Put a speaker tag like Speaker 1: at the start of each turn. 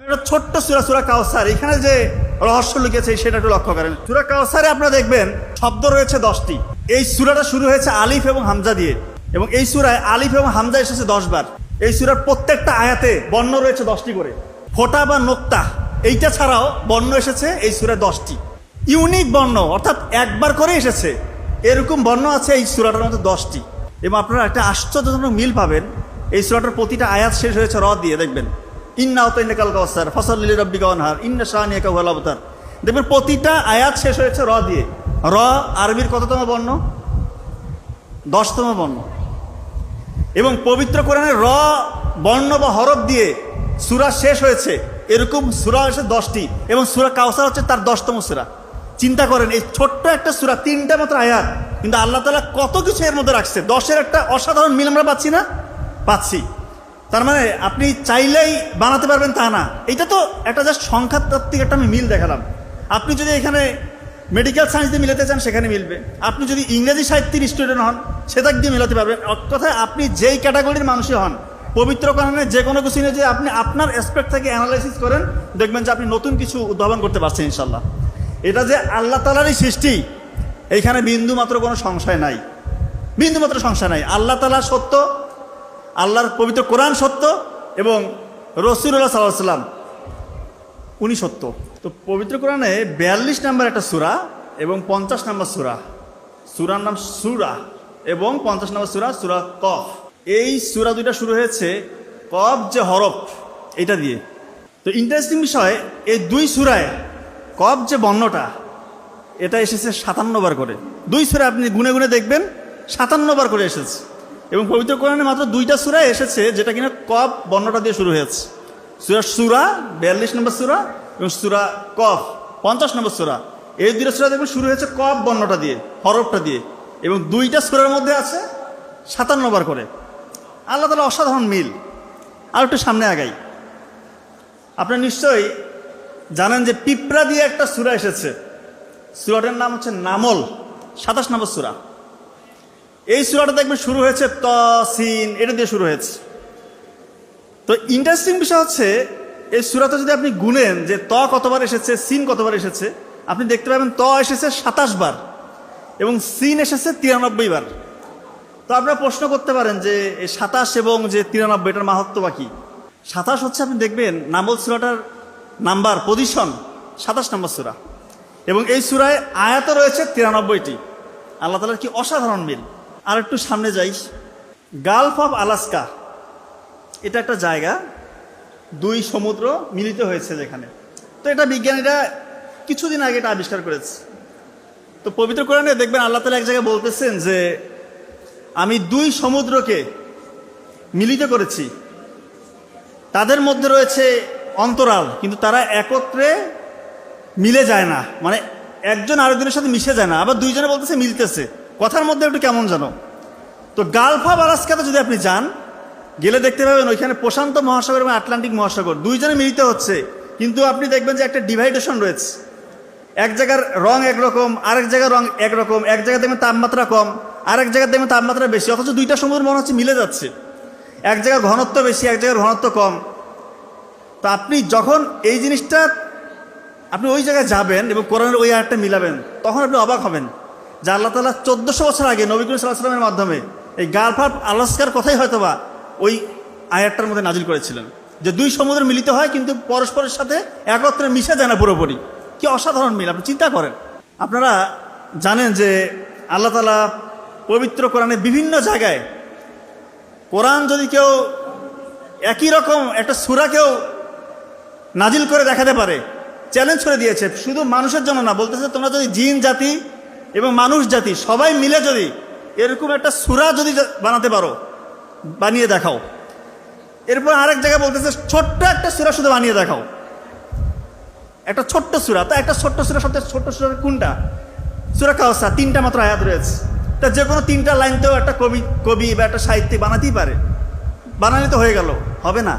Speaker 1: আমি একটা ছোট্ট সুরা সুরা কাউসার এখানে যে রহস্য লিখেছে সেটা একটু লক্ষ্য করেন। সুরা কাউসারে আপনারা দেখবেন, শব্দ রয়েছে দশটি। এই সুরাটা শুরু হয়েছে আলিফ এবং হামজা দিয়ে, এবং এই সুরায় আলিফ এবং হামজা এসেছে দশ বার এই সুরার প্রত্যেকটা আয়াতে বর্ণ রয়েছে দশটি করে। ফোটা বা নোক্তা, এইটা ছাড়াও বর্ণ এসেছে এই সুরায় দশটি। ইউনিক বর্ণ, অর্থাৎ একবার করে এসেছে। এরকম বর্ণ আছে এই সুরাটার মধ্যে দশটি। এবং আপনারা একটা আশ্চর্যজনক মিল পাবেন, এই সুরাটার প্রতিটা আয়াত শেষ হয়েছে র দিয়ে, দেখবেন। ইন্না অতইন্না কাল কাউসার ফসল লিলি রব্বি কাওয়ানহার ইন্না শাহানিয়া কাহুয়াল আবতার। দেখবেন প্রতিটা আয়াত শেষ হয়েছে র দিয়ে। র আরবির কততম বর্ণ? দশতম বর্ণ। এবং পবিত্র কোরআনে র বর্ণ বা হরফ দিয়ে সুরা শেষ হয়েছে। এরকম সুরা হয়েছে দশটি, এবং সুরা কাউসার হচ্ছে তার দশতম সুরা। চিন্তা করেন, এই ছোট্ট একটা সুরা, তিনটা মাত্র আয়াত, কিন্তু আল্লাহ তালা কত কিছু এর মধ্যে রাখছে? দশের একটা অসাধারণ মিল আমরা পাচ্ছি না? পাচ্ছি। তার মানে আপনি চাইলেই বানাতে পারবেন তা না। এটা তো একটা জাস্ট সংখ্যাতাত্ত্বিক একটা আমি মিল দেখালাম। আপনি যদি এখানে মেডিকেল সায়েন্স দিয়ে মিলাতে চান, সেখানে মিলবে। আপনি যদি ইংরেজি সাহিত্যের স্টুডেন্ট হন, সেটাক দিয়ে মিলাতে পারবেন। কথায় আপনি যেই ক্যাটাগরির মানুষই হন, পবিত্র কারণে যে কোনো কিছু নিয়ে যে আপনি আপনার অ্যাসপেক্ট থেকে অ্যানালাইসিস করেন, দেখবেন যে আপনি নতুন কিছু উদ্ভাবন করতে পারছেন ইনশাল্লাহ এটা যে আল্লাহ তালারই সৃষ্টি, এইখানে বিন্দু মাত্র কোনো সংশয় নাই। বিন্দু মাত্র সংশয় নাই। আল্লাহ তালা সত্য আল্লাহর পবিত্র কোরআন সত্য এবং রসুল্লাহ সাল্লাহ সাল্লাম উনি সত্য। তো পবিত্র কোরআনে বিয়াল্লিশ নাম্বার একটা সুরা এবং পঞ্চাশ নাম্বার সুরা। সুরার নাম সুরা এবং পঞ্চাশ নাম্বার সুরা সুরা কফ। এই সুরা দুইটা শুরু হয়েছে কফ যে হরফ এটা দিয়ে। তো ইন্টারেস্টিং বিষয়, এই দুই সুরায় কফ যে বর্ণটা, এটা এসেছে সাতান্নবার করে। দুই সুরা আপনি গুনে গুনে দেখবেন সাতান্নবার করে এসেছে। এবং পবিত্র কোরআনে মাত্র দুইটা সুরা এসেছে, যেটা কিনা কফ বর্ণটা দিয়ে শুরু হয়েছে। সুরা সুরা, বিয়াল্লিশ নম্বর সুরা এবং সুরা কফ, পঞ্চাশ নম্বর সুরা। এই দুইটা সুরা দেখবেন শুরু হয়েছে কফ বর্ণটা দিয়ে, হরফটা দিয়ে। এবং দুইটা সুরার মধ্যে আছে সাতান্ন বার করে। আল্লাহ তালা অসাধারণ মিল। আর একটু সামনে আগাই। আপনারা নিশ্চয়ই জানেন যে পিঁপড়া দিয়ে একটা সুরা এসেছে। সুরাটার নাম হচ্ছে নামল, সাতাশ নম্বর সুরা। এই সুরাটা দেখবেন শুরু হয়েছে ত সিন এটা দিয়ে শুরু হয়েছে। তো ইন্টারেস্টিং বিষয় হচ্ছে, এই সুরাতে যদি আপনি গুনেন যে ত কতবার এসেছে, সিন কতবার এসেছে, আপনি দেখতে পাবেন ত এসেছে সাতাশ বার এবং সিন এসেছে তিরানব্বই বার। তো আপনারা প্রশ্ন করতে পারেন যে সাতাশ এবং যে তিরানব্বই এটার মাহাত্ম বাকি সাতাশ হচ্ছে আপনি দেখবেন নামল সুরাটার নাম্বার পজিশন সাতাশ নম্বর সুরা। এবং এই সুরায় আয়াত রয়েছে তিরানব্বইটি। আল্লাহ তালার কি অসাধারণ মিল। আর একটু সামনে যাই। গালফ অফ আলাস্কা, এটা একটা জায়গা, দুই সমুদ্র মিলিত হয়েছে যেখানে। তো এটা বিজ্ঞানীরা কিছুদিন আগে এটা আবিষ্কার করেছে। তো পবিত্র কোরআনে দেখবেন আল্লাহ তালা এক জায়গায় বলতেছেন যে, আমি দুই সমুদ্রকে মিলিত করেছি। তাদের মধ্যে রয়েছে অন্তরাল, কিন্তু তারা একত্রে মিলে যায় না। মানে একজন আরেকজনের সাথে মিশে যায় না, আবার দুইজনে বলতেছে মিলতেছে। কথার মধ্যে একটু কেমন জানো তো গালফা বালাস্কাতে যদি আপনি যান, গেলে দেখতে পাবেন ওইখানে প্রশান্ত মহাসাগর এবং আটলান্টিক মহাসাগর, দুইজনে মিলিত হচ্ছে। কিন্তু আপনি দেখবেন যে একটা ডিভাইডেশন রয়েছে। এক জায়গার রং একরকম, আরেক জায়গার রং একরকম, এক জায়গায় দেখবেন তাপমাত্রা কম, আরেক জায়গায় দেখবেন তাপমাত্রা বেশি, অথচ দুইটা সমুদ্র মনে হচ্ছে মিলে যাচ্ছে। এক জায়গার ঘনত্ব বেশি, এক জায়গার ঘনত্ব কম। তো আপনি যখন এই জিনিসটা, আপনি ওই জায়গায় যাবেন এবং কোরআনের ওই আয়াতটা মিলাবেন, তখন আপনি অবাক হবেন। যে আল্লাহ তালা চোদ্দশো বছর আগে নবী করিম সাল্লাহ সাল্লামের মাধ্যমে এই গালফার আলাস্কার কথাই হয়তোবা ওই আয়াতটার মধ্যে নাজিল করেছিলেন। যে দুই সমুদ্র মিলিত হয়, কিন্তু পরস্পরের সাথে একত্রে মিশে যায় না পুরোপুরি। কি অসাধারণ মিল, আপনি চিন্তা করেন। আপনারা জানেন যে আল্লাহ তালা পবিত্র কোরআনে বিভিন্ন জায়গায় কোরআন যদি কেউ একই রকম একটা সুরাকেও নাজিল করে দেখাতে পারে, চ্যালেঞ্জ করে দিয়েছে। শুধু মানুষের জন্য না, বলতেছে তোমরা যদি জিন, জাতি এবং মানুষ জাতি, সবাই মিলে যদি এরকম একটা সুরা যদি বানাতে পারো, বানিয়ে দেখাও। এরপর আরেক জায়গায় বলতেছে, ছোট্ট একটা সুরা শুধু বানিয়ে দেখাও। একটা ছোট্ট সুরা। তা একটা ছোট্ট সুরা সবচেয়ে ছোট্ট সুরা কোনটা? সুরা কাউসা তিনটা মাত্র আয়াত রয়েছে। তা যে কোনো তিনটা লাইনতেও একটা কবি কবি বা একটা সাহিত্যিক বানাতেই পারে। বানালে তো হয়ে গেল, হবে না।